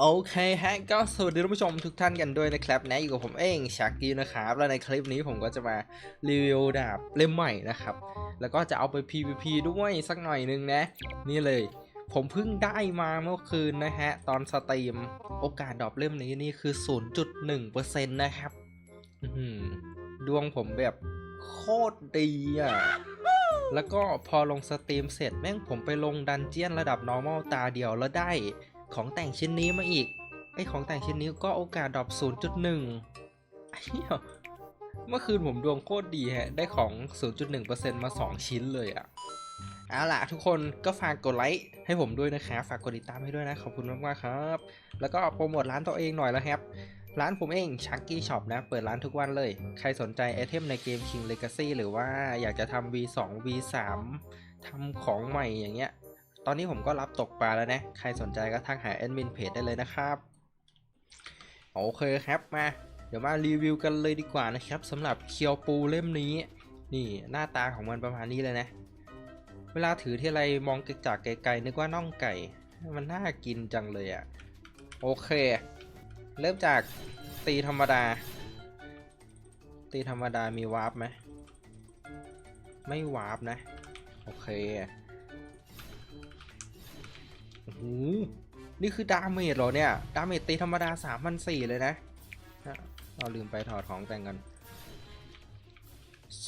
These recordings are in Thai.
โอเคฮะก็สวัสดีท่านผู้ชมทุกท่านกันด้วยนะครับนะอยู่กับผมเองชากี้นะครับแล้วในคลิปนี้ผมก็จะมารีวิวดาบเล่มใหม่นะครับ แล้วก็จะเอาไป PVP ด้วยสักหน่อยนึงนะ นี่เลย ผมเพิ่งได้มาเมื่อคืนนะฮะ ตอนสตรีมโอกาสดรอปเล่มนี้นี่คือ 0.1%นะครับดวงผมแบบโคตรดีอะแล้วก็พอลงสตรีมเสร็จแม่งผมไปลงดันเจียนระดับ normal ตาเดียวแล้วได้ ของแต่งชิ้นนี้มาอีก ไอของแต่งชิ้นนี้ก็โอกาสดรอป0.1ไอ้เหี้ยเมื่อคืนผมดวงโคตรดีฮะ ได้ของ 0.1%มา 2 ชิ้นเลยอะเอาล่ะทุกคนก็ฝากกดไลค์ให้ผมด้วยนะครับฝากกดติดตามให้ด้วยนะ ขอบคุณมากๆครับ แล้วก็โปรโมทร้านตัวเองหน่อยแล้วครับ ร้านผมเองชักกี้ช็อปนะ เปิดร้านทุกวันเลย ใครสนใจไอเทมในเกม King Legacy หรือว่าอยากจะทำ V2 V3 ทำของใหม่อย่างเงี้ย ตอนนี้ผมก็รับตกปลาแล้วนะ ใครสนใจก็ทักหาแอดมินเพจได้เลยนะครับโอเคครับมา เดี๋ยวมารีวิวกันเลยดีกว่านะครับสำหรับเคียวปูเล่มนี้ นี่หน้าตาของมันประมาณนี้เลยนะ เวลาถือที่ไรมองจากไกลๆนึกว่าน่องไก่ มันน่ากินจังเลยอะ่ะ โอเค เริ่มจากตีธรรมดา ตีธรรมดามีวาร์ปไหมไม่วาร์ปนะ โอเค โหนี่คือดาเมจเหรอเนี่ย ดาเมจตีธรรมดา3 0 0เลยนะเราลืมไปถอดของแต่งกัน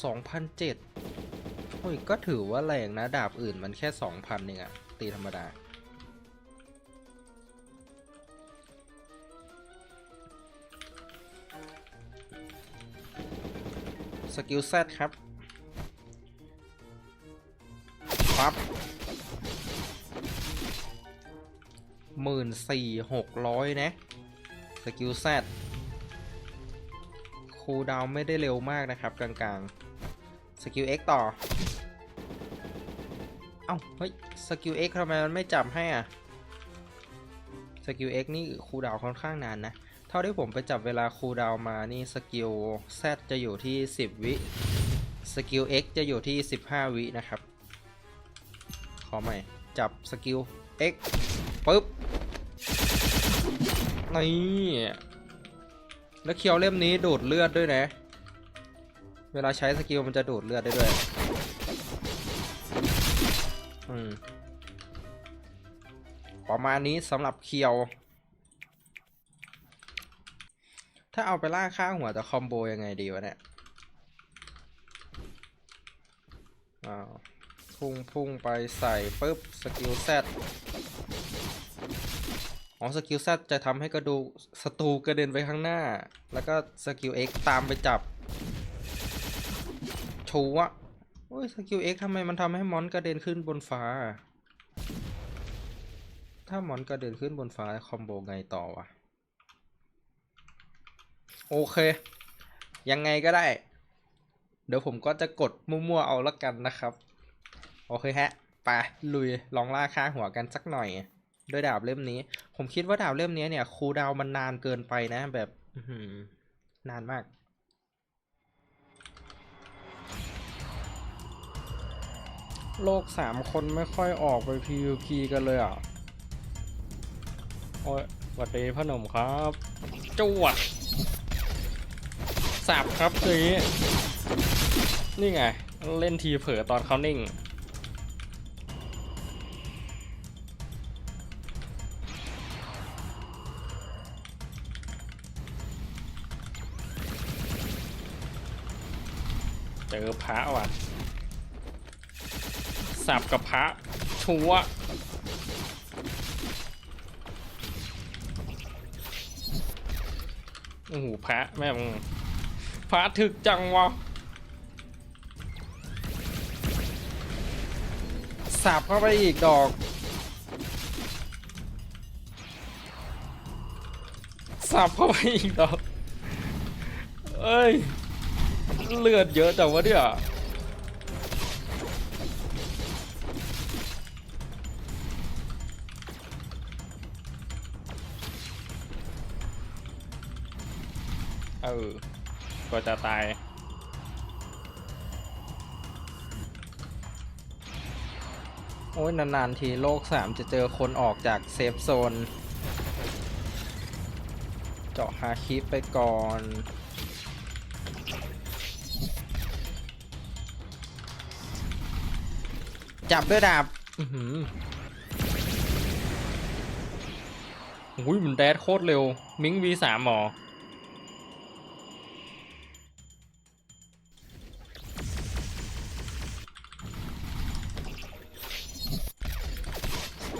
2,007โอ้ย ก็ถือว่าแรงนะ ดาบอื่นมันแค่2,000เองอะตีธรรมดา สกิลเซตครับ สี่หกร้อยนะ สกิลแซดคูดาวไม่ได้เร็วมากนะครับ กลางๆ สกิล X ต่อ เอ้า เฮ้ย สกิล X ทำไมมันไม่จับให้อะ สกิล X นี่คูดาวค่อนข้างนานนะ เท่าที่ผมไปจับเวลาคูดาวมานี่สกิล Z จะอยู่ที่ 10 วิสกิล X จะอยู่ที่ 15 วินะครับ ขอใหม่ จับสกิล X ปึ๊บ นี่แล้วเคียวเล่มนี้ดูดเลือดด้วยนะ เวลาใช้สกิลมันจะดูดเลือดได้ด้วย ประมาณนี้สำหรับเคียว ถ้าเอาไปล่าข้าหัวจะคอมโบยังไงดีวะเนี่ยพุ่งพุ่งไปใส่ปุ๊บสกิลแซด อ๋อสกิล Z จะทำให้กระดูกศัตรูกระเด็นไปข้างหน้า แล้วก็สกิล X ตามไปจับชูวะโอ้ยสกิล X ทำไมมันทำให้มอนกระเด็นขึ้นบนฟ้า ถ้ามอนกระเด็นขึ้นบนฟ้าคอมโบไงต่อวะโอเค ยังไงก็ได้ เดี๋ยวผมก็จะกดมั่วๆเอาละกันนะครับ โอเคฮะ ไป ลุยลองล่าค่าหัวกันสักหน่อย ด้วยดาบเล่มนี้ ผมคิดว่าดาบเล่มนี้เนี่ยคูลดาวน์มันนานเกินไปนะ แบบอื้อหือนานมาก โลกสามคนไม่ค่อยออกไป PVP กันเลยอะ โอ้ยสวัสดีพ่อหนุ่มครับจวดสับครับทีนี้นี่ไง เล่นทีเผลอตอนเขานิ่ง อพระว่ะสับกับพระชัวโอ้โหพระแม่งพระถึกจังวะสับเข้าไปอีกดอก สับเข้าไปอีกดอก เอ้ย เลือดเยอะจังวะเนี่ยเออก็จะตายโอ้ยนานๆทีโลก3จะเจอคนออกจากเซฟโซน เจาะฮาคิปไปก่อน จับด้วยดาบอือหืออุ้ยมันแดดโคตรเร็ว มิง V3 หมอ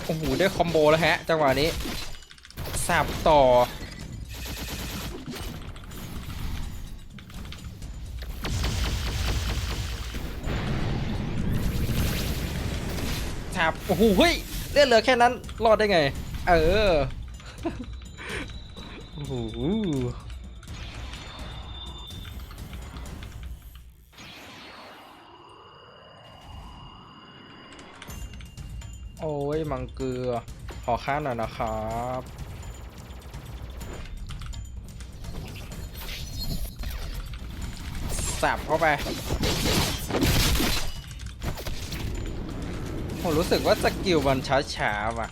โอ้โหได้คอมโบแล้วฮะ จังหวะนี้สับต่อ สับโอ้โหเฮ้ยเลือดเหลือแค่นั้นรอดได้ไง เออโอ้โหโอ้ยมังเกลือขอค่าหน่อยนะครับสับเข้าไป ผมรู้สึกว่าสกิลมันช้าๆว่ะ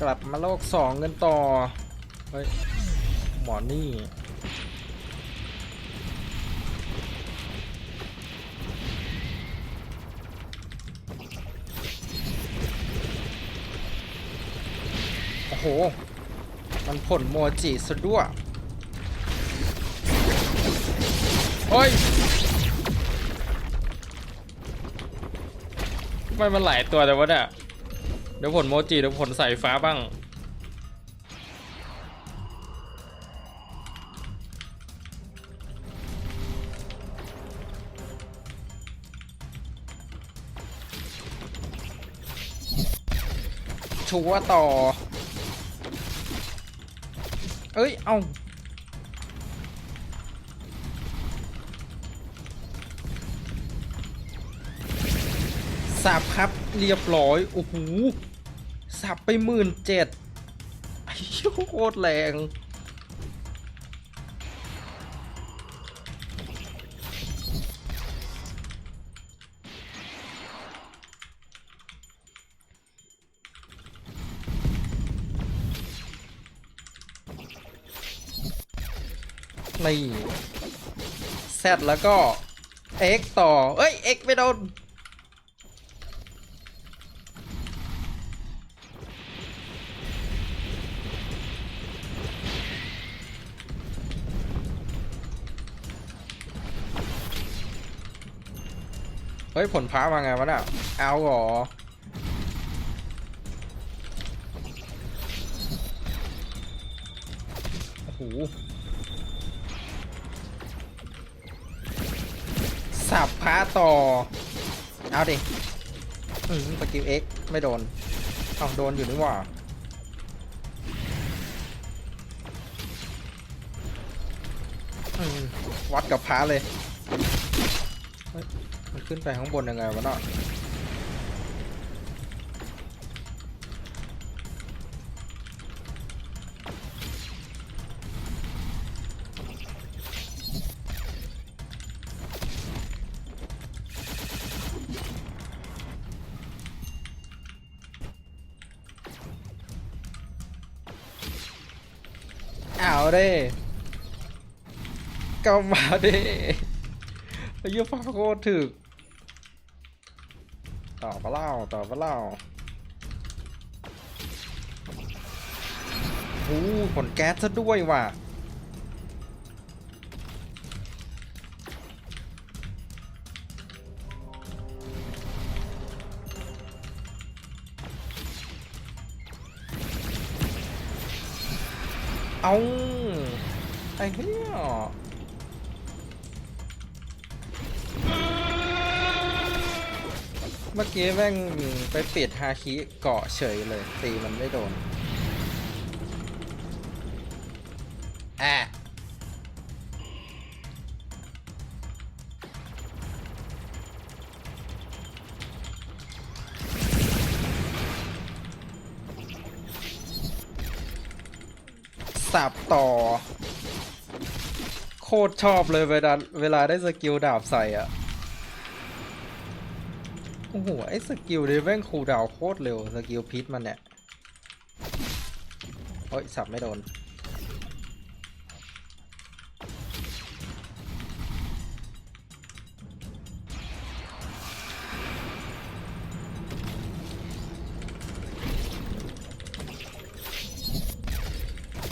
กลับมาโลกสองกันต่อ เฮ้ย หมอนี่ โอ้โห มันผลโมจิซะด้วย เฮ้ยทำไมมันหลายตัวแต่ว่าเนี่ยเดี๋ยวผลโมจิเดี๋ยวผลสายฟ้าบ้าง ชัวร์ต่อ เอ้ย เอา สับครับเรียบร้อยโอ้โหสับไปหมื่นเจ็ดไอ้ยโคตรแรงนี่แซดแล้วก็ X ต่อ เอ้ย X ไม่โดน เฮ้ยผลพ้ามาไงวะน่ะเอาหรอโอ้โหสับพระต่อ เอาดิอืมสกิลเอ็กไม่โดนเอาโดนอยู่นี่หว่าวัดกับพระเลย มันขึ้นไปข้างบนยังไงวะเนาะเอาเด้ก็มาเด้ไอ้เหี้ยฟ้าโคตรถึก ต่อปเล่าต่อปเล่าโอ้ผลแก๊สซะด้วยว่ะเอาไอ้เหี้ย เมื่อกี้แม่งไปปิดฮาคิเกาะเฉยเลย ตีมันไม่โดนแอะสับต่อ โคตรชอบเลยเวลาเวลาได้สกิลดาบใส่อะ โอ้โห ไอ้สกิลนี่แม่งคูดาวโคตรเร็ว สกิลพิษมันเนี่ยโอ้ย สับไม่โดน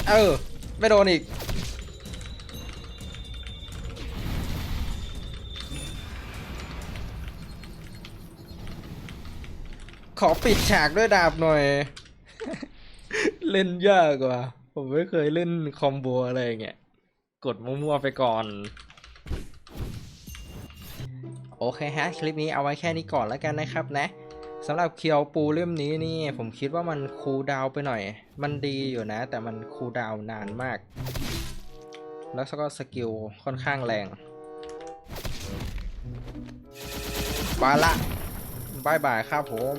เออ ไม่โดนอีก ขอปิดฉากด้วยดาบหน่อย เล่นยากกว่า ผมไม่เคยเล่นคอมโบอะไรเงี้ย กดมั่วๆไปก่อน โอเคฮะ คลิปนี้เอาไว้แค่นี้ก่อนแล้วกันนะครับนะสำหรับเคียวปูเล่มนี้นี่ ผมคิดว่ามันคูลดาวไปหน่อย มันดีอยู่นะ แต่มันคูลดาวน์นานมาก แล้วก็สกิลค่อนข้างแรงไปละบายบายครับผม